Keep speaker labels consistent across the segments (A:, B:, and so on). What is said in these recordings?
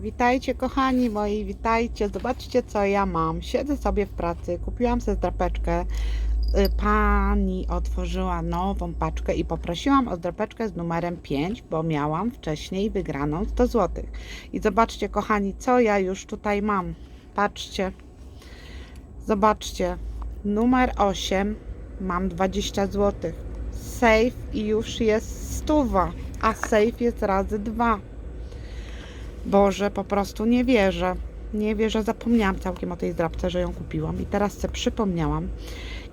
A: Witajcie kochani moi, witajcie. Zobaczcie co ja mam. Siedzę sobie w pracy, kupiłam sobie drapeczkę. Y, Pani otworzyła nową paczkę i poprosiłam o drapeczkę z numerem 5, bo miałam wcześniej wygraną 100 zł. I zobaczcie kochani, co ja już tutaj mam. Patrzcie. Zobaczcie. Numer 8 mam 20 zł. Safe i już jest stuwa, a safe jest razy 2. Boże, po prostu nie wierzę. Nie wierzę, zapomniałam całkiem o tej drapce, że ją kupiłam i teraz sobie przypomniałam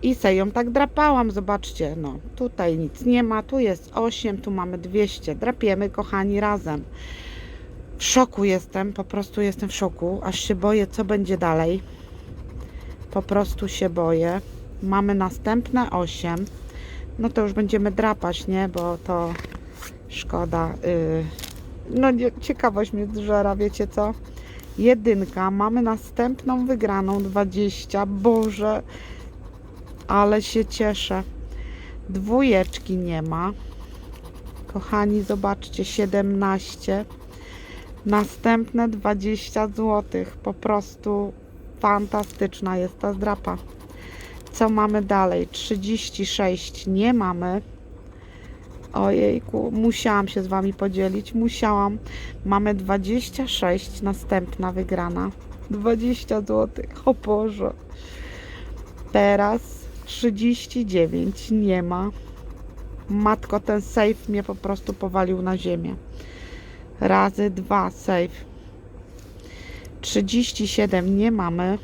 A: i se ją tak drapałam. Zobaczcie, no tutaj nic nie ma, tu jest 8, tu mamy 200. Drapiemy, kochani, razem. W szoku jestem, po prostu jestem w szoku, aż się boję, co będzie dalej. Po prostu się boję. Mamy następne 8. No to już będziemy drapać, nie? Bo to szkoda. Yy, no ciekawość mnie zżera, wiecie co? Jedynka, mamy następną wygraną 20, Boże, ale się cieszę. Dwójeczki nie ma. Kochani, zobaczcie, 17. Następne 20 zł. Po prostu fantastyczna jest ta zdrapa. Co mamy dalej? 36 nie mamy. Ojejku, musiałam się z Wami podzielić, musiałam. Mamy 26, następna wygrana. 20 zł, o Boże. Teraz 39, nie ma. Matko, ten safe mnie po prostu powalił na ziemię. Razy dwa safe. 37 nie mamy.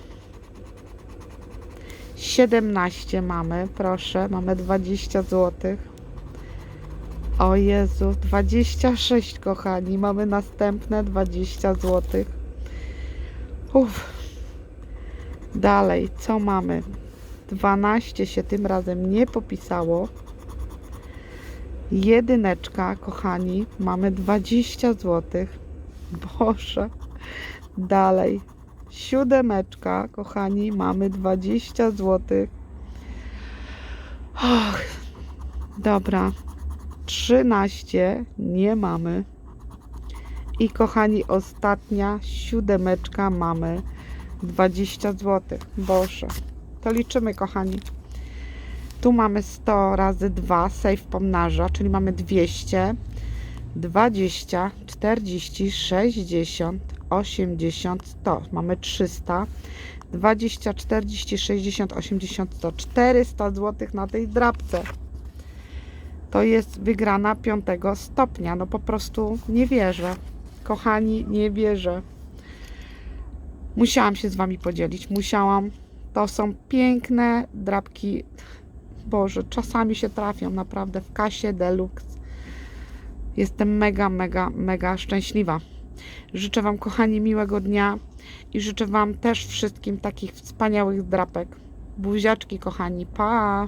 A: 17 mamy, proszę, mamy 20 złotych. O Jezu, 26 kochani, mamy następne 20 zł. Uff. Dalej, co mamy? 12 się tym razem nie popisało. Jedyneczka, kochani, mamy 20 zł. Boże. Dalej. Siódemeczka, kochani, mamy 20 zł. Och. Dobra, 13 nie mamy. I kochani, ostatnia siódemeczka mamy 20 zł. Boże, to liczymy, kochani. Tu mamy 100 razy 2, safe pomnaża, czyli mamy 200, 20, 40, 60, 80, 100. Mamy 300, 20, 40, 60, 80, 100. 400 zł na tej drapce to jest wygrana piątego stopnia. No po prostu nie wierzę. Kochani, nie wierzę. Musiałam się z Wami podzielić. Musiałam. To są piękne drapki. Boże, czasami się trafią naprawdę w kasie deluxe. Jestem mega, mega, mega szczęśliwa. Życzę Wam, kochani, miłego dnia i życzę Wam też wszystkim takich wspaniałych drapek. Buziaczki, kochani. Pa!